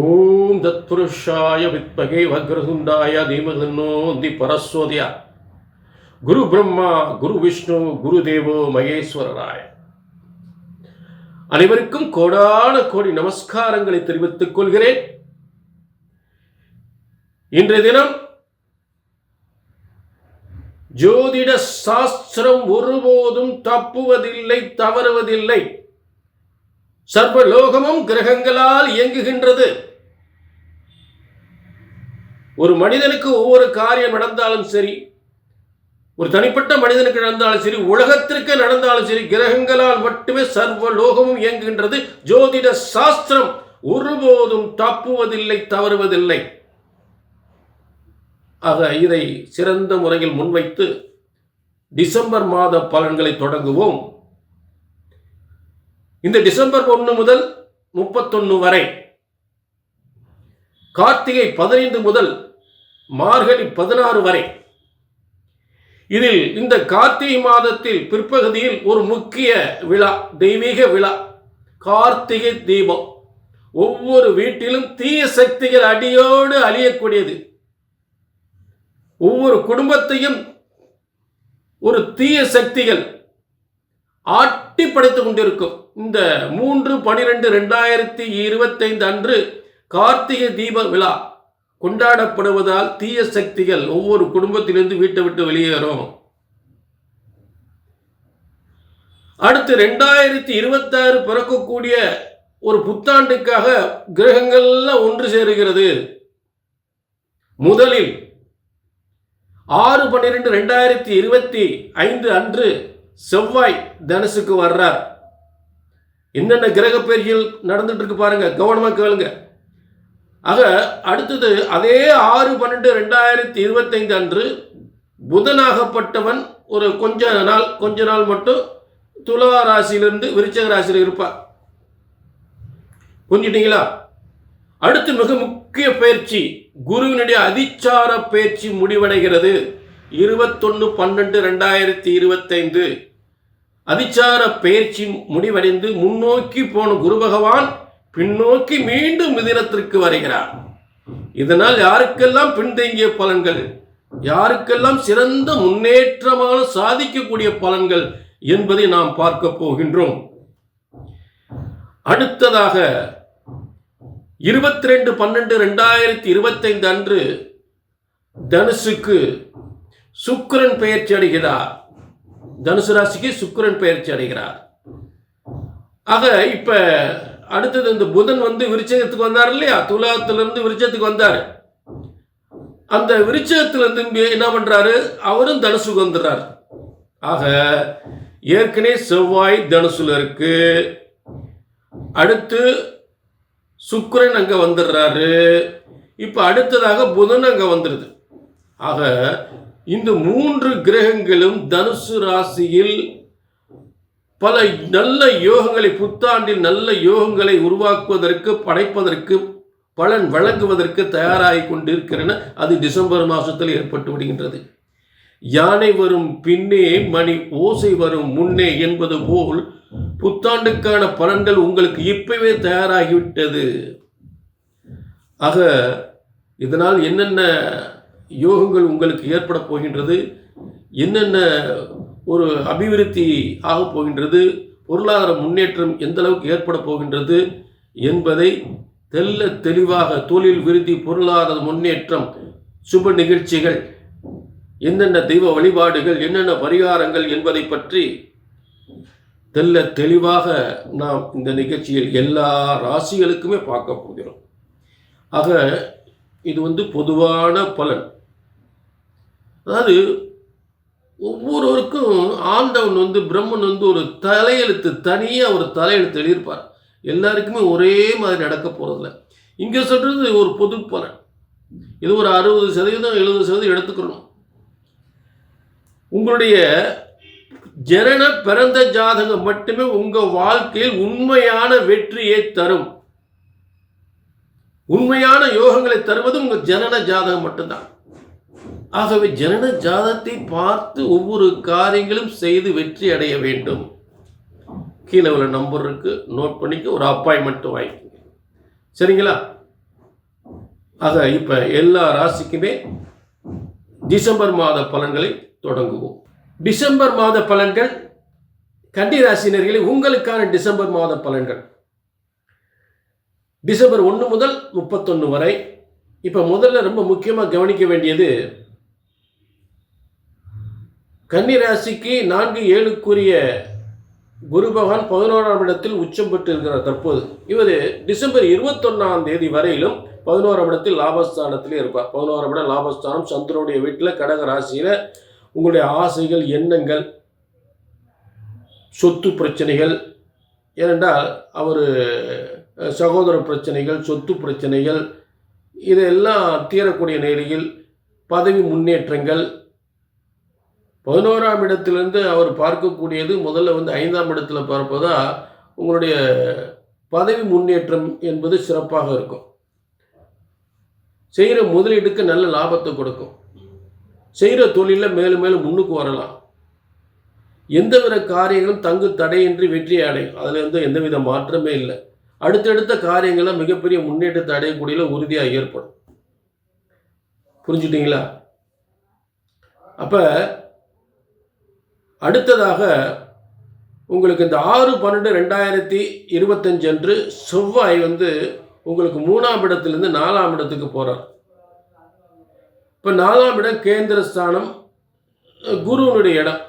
ஓம் தத்புருஷாய வித்மகே வக்ரதுண்டாய தீமதன்னோந்தி பரஸ்வதியா குரு பிரம்மா குரு விஷ்ணு குரு தேவோ மகேஸ்வரராய அனைவருக்கும் கோடான கோடி நமஸ்காரங்களை தெரிவித்துக் கொள்கிறேன். இன்றைய தினம் ஜோதிட சாஸ்திரம் ஒருபோதும் தப்புவதில்லை தவறுவதில்லை. சர்வலோகமும் கிரகங்களால் இயங்குகின்றது. ஒரு மனிதனுக்கு ஒவ்வொரு காரியம் நடந்தாலும் சரி ஒரு தனிப்பட்ட மனிதனுக்கு நடந்தாலும் சரி உலகத்திற்கு நடந்தாலும் சரி கிரகங்களால் மட்டுமே சர்வ லோகமும் இயங்குகின்றது. ஜோதிட சாஸ்திரம் ஒருபோதும் தப்புவதில்லை தவறுவதில்லை. ஆக இதை சிறந்த முறையில் முன்வைத்து டிசம்பர் மாத பலன்களை தொடங்குவோம். இந்த டிசம்பர் ஒன்று முதல் முப்பத்தொன்று வரை கார்த்திகை பதினைந்து முதல் மார்கழி பதினாறு வரை இதில் இந்த கார்த்திகை மாதத்தில் பிற்பகுதியில் ஒரு முக்கிய விழா தெய்வீக விழா கார்த்திகை தீபம். ஒவ்வொரு வீட்டிலும் தீய சக்திகள் அடியோடு அழியக்கூடியது. ஒவ்வொரு குடும்பத்தையும் ஒரு தீய சக்திகள் ஆட்டி படைத்து கொண்டிருக்கும். இந்த மூன்று பனிரெண்டு ரெண்டாயிரத்தி இருபத்தைந்து அன்று கார்த்திகை தீப விழா கொண்டாடப்படுவதால் தீய சக்திகள் ஒவ்வொரு குடும்பத்திலிருந்து வீட்டை விட்டு வெளியேறும். அடுத்து ரெண்டாயிரத்தி இருபத்தாறு பிறக்கக்கூடிய ஒரு புத்தாண்டுக்காக கிரகங்கள்லாம் ஒன்று சேருகிறது. முதலில் ஆறு பன்னிரெண்டு ரெண்டாயிரத்தி இருபத்தி ஐந்து அன்று செவ்வாய் தனுசுக்கு வர்றார். என்னென்ன கிரக பயிற்சிகள் நடந்துட்டு இருக்கு பாருங்க கவனமாக கேளுங்க. ஆக அடுத்தது அதே ஆறு பன்னெண்டு ரெண்டாயிரத்தி இருபத்தைந்து அன்று புதனாகப்பட்டவன் ஒரு கொஞ்ச நாள் கொஞ்ச நாள் மட்டும் துலா ராசியிலிருந்து விருச்சக ராசியில் இருப்பார். புரிஞ்சிட்டீங்களா அடுத்து மிக முக்கிய பயிற்சி குருவினுடைய அதிச்சார பயிற்சி முடிவடைகிறது. இருபத்தொன்று பன்னெண்டு ரெண்டாயிரத்தி இருபத்தைந்து. அதிச்சார பயிற்சி முடிவடைந்து முன்னோக்கி போன குரு பகவான் பின்னோக்கி மீண்டும் மிதினத்திற்கு வருகிறார். இதனால் யாருக்கெல்லாம் பின்தங்கிய பலன்கள் யாருக்கெல்லாம் சிறந்த முன்னேற்றமான சாதிக்கக்கூடிய பலன்கள் என்பதை நாம் பார்க்க போகின்றோம். அடுத்ததாக இருபத்தி ரெண்டு பன்னெண்டு ரெண்டாயிரத்தி இருபத்தைந்து அன்று தனுசுக்கு சுக்கரன் பெயர்ச்சி அடைகிறார். தனுசு ராசிக்கு சுக்கரன் பயிற்சி அடைகிறார். ஆக இப்ப அடுத்தது இந்த புதன் வந்து விருச்சகத்துக்கு வந்தார் இல்லையா? துலாத்திலிருந்து விருச்சத்துக்கு வந்தார். அந்த விருச்சகத்திலிருந்து என்ன பண்றாரு? அவரும் தனுசுக்கு வந்துடுறார். ஆக ஏற்கனவே செவ்வாய் தனுசுல இருக்கு. அடுத்து சுக்கரன் அங்க வந்துடுறாரு. இப்ப அடுத்ததாக புதன் அங்க வந்துடுது ஆக இந்த மூன்று கிரகங்களும் தனுசு ராசியில் பல நல்ல யோகங்களை புத்தாண்டில் நல்ல யோகங்களை உருவாக்குவதற்கு படைப்பதற்கு பலன் வழங்குவதற்கு தயாராகி கொண்டிருக்கிறன அது டிசம்பர் மாதத்தில் ஏற்பட்டு விடுகின்றது. யானை வரும் பின்னே மணி ஓசை வரும் முன்னே என்பது போல் புத்தாண்டுக்கான பலன்கள் உங்களுக்கு இப்பவே தயாராகிவிட்டது. ஆக இதனால் என்னென்ன யோகங்கள் உங்களுக்கு ஏற்பட போகின்றது என்னென்ன ஒரு அபிவிருத்தி ஆக போகின்றது பொருளாதார முன்னேற்றம் எந்த அளவுக்கு ஏற்பட போகின்றது என்பதை தெல்ல தெளிவாக தொழில் விருத்தி பொருளாதார முன்னேற்றம் சுப நிகழ்ச்சிகள் என்னென்ன தெய்வ வழிபாடுகள் என்னென்ன பரிகாரங்கள் என்பதை பற்றி தெல்ல தெளிவாக நாம் இந்த நிகழ்ச்சியில் எல்லா ராசிகளுக்குமே பார்க்க போகிறோம். ஆக இது வந்து பொதுவான பலன். அதாவது ஒவ்வொருவருக்கும் ஆண்டவன் வந்து பிரம்மன் வந்து ஒரு தலையெழுத்து தனியாக ஒரு தலையெழுத்து எழுதியிருப்பார். எல்லாருக்குமே ஒரே மாதிரி நடக்க போகிறதில்ல இங்கே சொல்கிறது ஒரு பொது பலன். இது ஒரு அறுபது சதவீதம் எழுபது சதவீதம் எடுத்துக்கணும். உங்களுடைய ஜனன பிறந்த ஜாதகம் மட்டுமே உங்கள் வாழ்க்கையில் உண்மையான வெற்றியை தரும். உண்மையான யோகங்களை தருவது உங்கள் ஜனன ஜாதகம் மட்டும்தான். ஆகவே ஜனன ஜாதத்தை பார்த்து ஒவ்வொரு காரியங்களும் செய்து வெற்றி அடைய வேண்டும். கீழே உள்ள நம்பர் இருக்கு. நோட் பண்ணிக்க ஒரு அப்பாயின்மெண்ட் வாங்கிக்கோங்க. சரிங்களா? ஆக இப்போ எல்லா ராசிக்குமே டிசம்பர் மாத பலன்களை தொடங்குவோம். டிசம்பர் மாத பலன்கள் கண்டி ராசினர்களே உங்களுக்கான டிசம்பர் மாத பலன்கள். டிசம்பர் ஒன்று முதல் முப்பத்தொன்று வரை. இப்போ முதல்ல ரொம்ப முக்கியமாக கவனிக்க வேண்டியது கன்னிராசிக்கு நான்கு ஏழுக்குரிய குரு பகவான் பதினோராம் இடத்தில் உச்சம் பெற்று இருக்கிறார் தற்போது. இவர் டிசம்பர் இருபத்தொன்னாம் தேதி வரையிலும் பதினோராம் இடத்தில் லாபஸ்தானத்திலே இருப்பார். பதினோராம் இடம் லாபஸ்தானம் சந்திரனுடைய வீட்டில் கடக ராசியில் உங்களுடைய ஆசைகள் எண்ணங்கள் சொத்து பிரச்சனைகள். ஏனென்றால் அவர் சகோதர பிரச்சனைகள் சொத்து பிரச்சனைகள் இதெல்லாம் தீரக்கூடிய நேரில் பதவி முன்னேற்றங்கள். பதினோராம் இடத்திலிருந்து அவர் பார்க்கக்கூடியது முதல்ல வந்து ஐந்தாம் இடத்துல பார்ப்பதா உங்களுடைய பதவி முன்னேற்றம் என்பது சிறப்பாக இருக்கும். செய்கிற முதலீடுக்கு நல்ல லாபத்தை கொடுக்கும். செய்கிற தொழிலில் மேலும் மேலும் முன்னுக்கு வரலாம். எந்தவித காரியங்களும் தங்கு தடையின்றி வெற்றி அடையும். அதில் வந்து எந்தவித மாற்றமே இல்லை. அடுத்தடுத்த காரியங்களை மிகப்பெரிய முன்னேற்றத்தை அடையக்கூடிய உறுதியாக ஏற்படும். புரிஞ்சுட்டீங்களா? அப்போ அடுத்ததாக உங்களுக்கு இந்த ஆறு பன்னெண்டு ரெண்டாயிரத்தி இருபத்தஞ்சு அன்று செவ்வாய் வந்து உங்களுக்கு மூணாம் இடத்துலேருந்து நாலாம் இடத்துக்கு போகிறார் இப்போ நாலாம் இடம் கேந்திர ஸ்தானம் குருவனுடைய இடம்.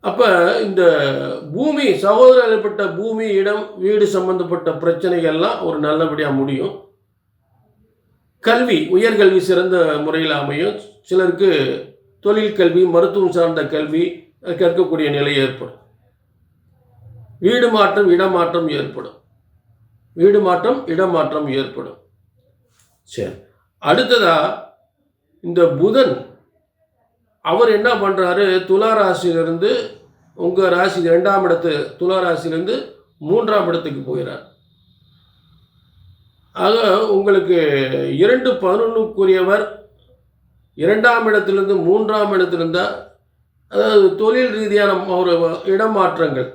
அப்போ இந்த பூமி சகோதரப்பட்ட பூமி இடம் வீடு சம்பந்தப்பட்ட பிரச்சனைகள்லாம் ஒரு நல்லபடியாக முடியும். கல்வி உயர்கல்வி சிறந்த முறையில் அமையும். சிலருக்கு தொழில் கல்வி மருத்துவம் சார்ந்த கல்வி கற்கக்கூடிய நிலை ஏற்படும். வீடு மாற்றம் இடமாற்றம் ஏற்படும். வீடு மாற்றம் இடமாற்றம் ஏற்படும். சரி. அடுத்ததாக இந்த புதன் அவர் என்ன பண்ணுறாரு துலா ராசியிலிருந்து உங்கள் ராசி ரெண்டாம் இடத்து துலா ராசியிலிருந்து மூன்றாம் இடத்துக்கு போகிறார் ஆக உங்களுக்கு இரண்டு பதினொன்றுக்குரியவர் இரண்டாம் இடத்திலிருந்து மூன்றாம் இடத்திலிருந்தா அதாவது தொழில் ரீதியான ஒரு இடமாற்றங்கள்.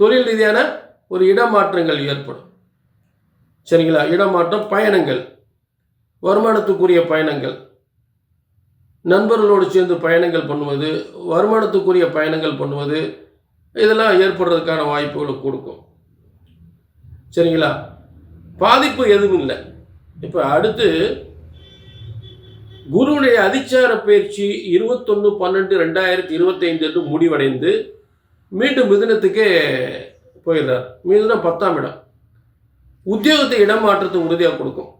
தொழில் ரீதியான ஒரு இடமாற்றங்கள் ஏற்படும். சரிங்களா? இடமாற்றம் பயணங்கள் வருமானத்துக்குரிய பயணங்கள். நண்பர்களோடு சேர்ந்து பயணங்கள் பண்ணுவது வருமானத்துக்குரிய பயணங்கள் பண்ணுவது இதெல்லாம் ஏற்படுறதுக்கான வாய்ப்புகளை கொடுக்கும். சரிங்களா? பாதிப்பு எதுவும் இல்லை. இப்போ அடுத்து குருவுடைய அதிச்சார பயிற்சி இருபத்தொன்று பன்னெண்டு ரெண்டாயிரத்தி இருபத்தைந்து என்று முடிவடைந்து மீண்டும் மிதுனத்துக்கே போயிடுறார். மிதுனம் பத்தாம் இடம். உத்தியோகத்தை இடமாற்றத்தை உறுதியாக கொடுக்கும்.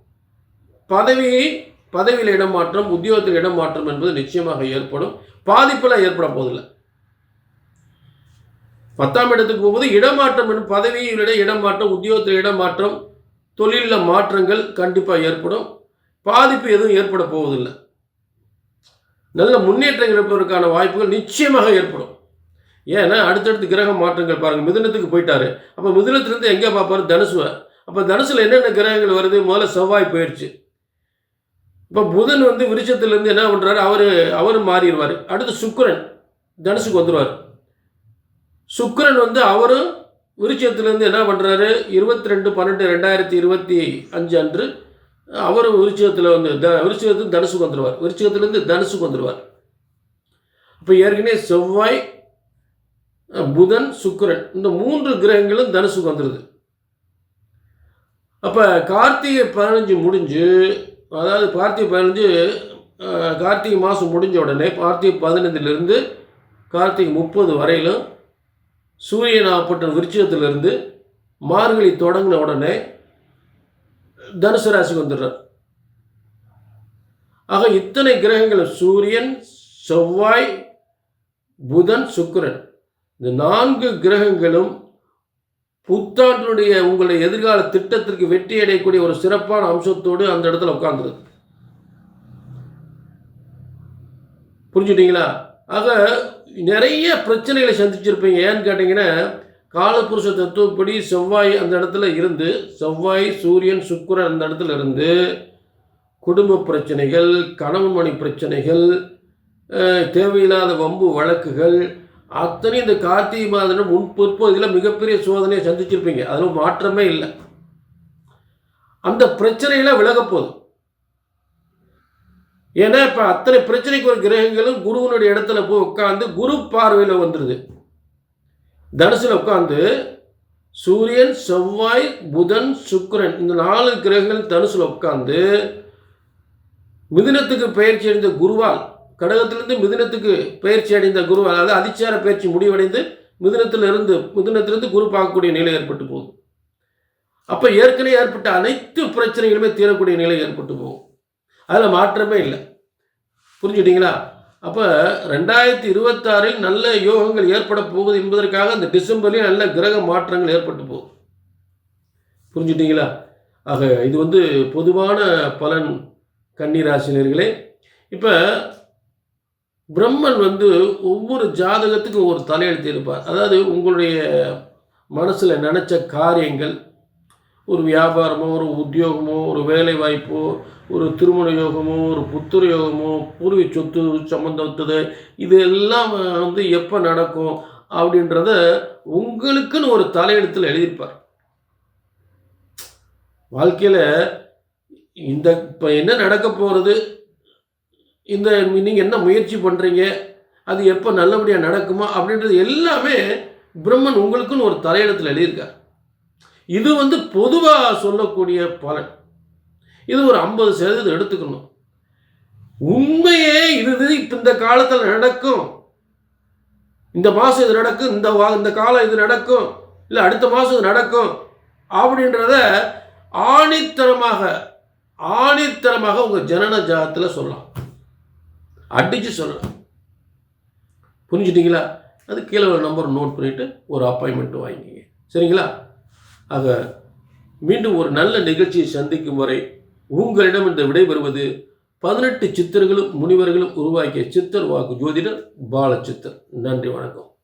பதவியை பதவியில் இடமாற்றம் உத்தியோகத்தில் இடமாற்றம் என்பது நிச்சயமாக ஏற்படும். பாதிப்பெல்லாம் ஏற்பட போதில்லை பத்தாம் இடத்துக்கு போகும்போது இடமாற்றம் என்னும் பதவியில் இடமாற்றம் உத்தியோகத்தில் இடமாற்றம் தொழிலில் மாற்றங்கள் கண்டிப்பாக ஏற்படும். பாதிப்பு எதுவும் ஏற்பட போவதில்லை. நல்ல முன்னேற்றங்கள் இருப்பதற்கான வாய்ப்புகள் நிச்சயமாக ஏற்படும். ஏன்னா அடுத்தடுத்து கிரக மாற்றங்கள் பாருங்கள் மிதுனத்துக்கு போயிட்டாரு. அப்போ மிதுனத்துலேருந்து எங்கே பார்ப்பாரு தனுசுவை. அப்போ தனுசில் என்னென்ன கிரகங்கள் வருது? முதல்ல செவ்வாய் போயிடுச்சு இப்போ புதன் வந்து விருச்சத்துலேருந்து என்ன பண்ணுறாரு அவர் அவரும் மாறிடுவார். அடுத்து சுக்கரன் தனுசுக்கு வந்துடுவார் சுக்கரன் வந்து அவரும் விருச்சத்துலேருந்து என்ன பண்ணுறாரு இருபத்தி ரெண்டு பன்னெண்டு ரெண்டாயிரத்தி இருபத்தி அஞ்சு அன்று அவரும் விருச்சகத்தில் வந்து த விருச்சகத்துக்கு தனுசுக்கு வந்துடுவார் விருச்சகத்துலேருந்து தனுசுக்கு வந்துடுவார் இப்போ ஏற்கனவே செவ்வாய் புதன் சுக்கரன் இந்த மூன்று கிரகங்களும் தனுசுக்கு வந்துடுது அப்போ கார்த்திகை பதினஞ்சு முடிஞ்சு அதாவது கார்த்திகை பதினஞ்சு கார்த்திகை மாதம் முடிஞ்ச உடனே கார்த்திகை பதினைந்துலேருந்து கார்த்திகை முப்பது வரையிலும் சூரியன் ஆப்பட்ட விருச்சகத்திலிருந்து மார்கழி தொடங்கின உடனே தனுசு ராசிக்கு வந்துடுறார். ஆக இத்தனை கிரகங்கள் சூரியன் செவ்வாய் புதன் சுக்கரன் இந்த நான்கு கிரகங்களும் புத்தாண்டினுடைய உங்களுடைய எதிர்கால திட்டத்திற்கு வெற்றி அடையக்கூடிய ஒரு சிறப்பான அம்சத்தோடு அந்த இடத்துல உட்கார்ந்துருக்கு. புரிஞ்சுட்டீங்களா? ஆக நிறைய பிரச்சனைகளை சந்திச்சிருப்பீங்க. ஏன்னு கேட்டிங்கன்னா காலபுருஷ தத்துவப்படி செவ்வாய் அந்த இடத்துல இருந்து செவ்வாய் சூரியன் சுக்கரன் அந்த இடத்துல இருந்து குடும்ப பிரச்சனைகள் கணவன் மணி பிரச்சனைகள் தேவையில்லாத வம்பு வழக்குகள் அத்தனை இந்த கார்த்திகை மாதம் முன் இதில் மிகப்பெரிய சோதனையை சந்திச்சிருப்பீங்க. அதில் மாற்றமே இல்லை. அந்த பிரச்சனையில விலகப்போகுது ஏன்னா இப்போ அத்தனை பிரச்சனைக்கு ஒரு கிரகங்களும் குருவனுடைய இடத்துல போய் உட்காந்து குரு பார்வையில் வந்துடுது தனுசில் உட்காந்து சூரியன் செவ்வாய் புதன் சுக்கரன் இந்த நாலு கிரகங்கள் தனுசில் உட்காந்து மிதினத்துக்கு பயிற்சி அடைந்த குருவால் கடகத்திலிருந்து மிதுனத்துக்கு பயிற்சி அடைந்த குருவால் அதாவது அதிச்சார பயிற்சி முடிவடைந்து மிதுனத்திலிருந்து மிதுனத்திலிருந்து குரு பார்க்கக்கூடிய நிலை ஏற்பட்டு போகும் அப்போ ஏற்கனவே ஏற்பட்ட அனைத்து பிரச்சனைகளுமே தீரக்கூடிய நிலை ஏற்பட்டு போகும். அதில் மாற்றமே இல்லை. புரிஞ்சுட்டிங்களா? அப்போ ரெண்டாயிரத்தி இருபத்தாறில் நல்ல யோகங்கள் ஏற்பட போகுது என்பதற்காக அந்த டிசம்பர்லேயும் நல்ல கிரக மாற்றங்கள் ஏற்பட்டு போகும் புரிஞ்சுட்டீங்களா? ஆக இது வந்து பொதுவான பலன் கன்னிராசினியர்களே இப்போ பிரம்மன் வந்து ஒவ்வொரு ஜாதகத்துக்கும் ஒரு தலையெழுத்து இருப்பார். அதாவது உங்களுடைய மனசில் நினச்ச காரியங்கள் ஒரு வியாபாரமோ ஒரு உத்தியோகமோ ஒரு வேலை வாய்ப்போ ஒரு திருமண யோகமோ ஒரு புத்திர யோகமோ பூர்வ சொத்து சம்மந்தப்பட்டது இது எல்லாம் வந்து எப்போ நடக்கும் அப்படின்றத உங்களுக்குன்னு ஒரு தலையெழுத்தில் எழுதியிருப்பார். வாழ்க்கையில் இந்த இப்போ என்ன நடக்க போகிறது இந்த நீங்கள் என்ன முயற்சி பண்ணுறீங்க அது எப்போ நல்லபடியாக நடக்குமா? அப்படின்றது எல்லாமே பிரம்மன் உங்களுக்குன்னு ஒரு தலையிடத்தில் எழுதியிருக்கார். இது வந்து பொதுவாக சொல்லக்கூடிய பலன். இது ஒரு ஐம்பது சதவீதம் எடுத்துக்கணும். உண்மையே இது இப்போ இந்த காலத்தில் நடக்கும். இந்த மாதம் இது நடக்கும் இந்த வா இந்த காலம் இது நடக்கும் இல்லை அடுத்த மாதம் இது நடக்கும் அப்படின்றத ஆணித்தரமாக ஆணித்தரமாக உங்கள் ஜனன ஜாதத்தில் சொல்லலாம். அடித்து சொல்லலாம் புரிஞ்சுட்டீங்களா? அது கீழே ஒரு நம்பர் நோட் பண்ணிவிட்டு ஒரு அப்பாயின்மெண்ட்டு வாங்கிக்கிங்க. சரிங்களா? ஆக மீண்டும் ஒரு நல்ல நிகழ்ச்சியை சந்திக்கும் வரை உங்களிடம் இந்த விடைபெறுவது பதினெட்டு சித்தர்களும் முனிவர்களும் உருவாக்கிய சித்தர் வாக்கு ஜோதிடர் பாலச்சித்தர். நன்றி வணக்கம்.